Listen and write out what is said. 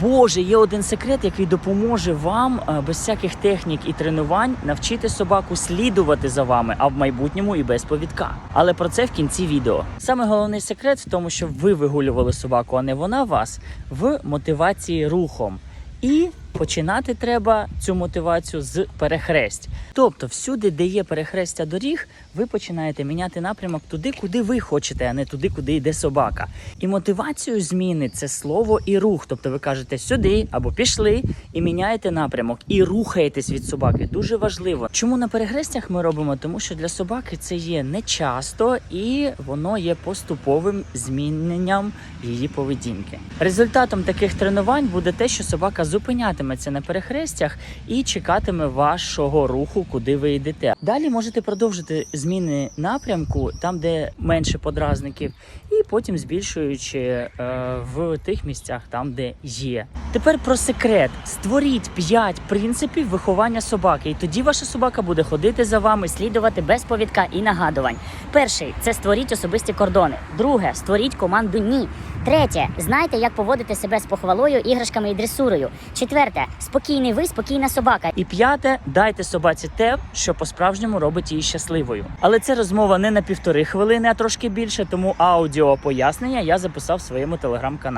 Боже, є один секрет, який допоможе вам е, без всяких технік і тренувань навчити собаку слідувати за вами, а в майбутньому і без повідка. Але про це в кінці відео. Саме головний секрет в тому, щоб ви вигулювали собаку, а не вона вас в мотивації рухом. І починати треба цю мотивацію з перехресть. Тобто, всюди, де є перехрестя доріг, ви починаєте міняти напрямок туди, куди ви хочете, а не туди, куди йде собака. І мотивацією зміни це слово і рух. Тобто ви кажете сюди або пішли і міняєте напрямок і рухаєтесь від собаки. Дуже важливо. Чому на перехрестях ми робимо? Тому що для собаки це є не часто і воно є поступовим зміненням її поведінки. Результатом таких тренувань буде те, що собака зупинятиметься на перехрестях і чекатиме вашого руху, куди ви йдете. Далі можете продовжити зміни напрямку там, де менше подразників, і потім збільшуючи е, в тих місцях, там де є. Тепер про секрет: створіть 5 принципів виховання собаки, і тоді ваша собака буде ходити за вами, слідувати без повідка і нагадувань. Перший це створіть особисті кордони. Друге створіть команду ні. Третє знайте, як поводити себе з похвалою, іграшками і дресурою. Четверте спокійний ви, спокійна собака. І п'яте, дайте собаці те, що по-справжньому робить її щасливою. Але це розмова не на півтори хвилини, а трошки більше, тому аудіо пояснення я записав в своєму телеграм-каналі.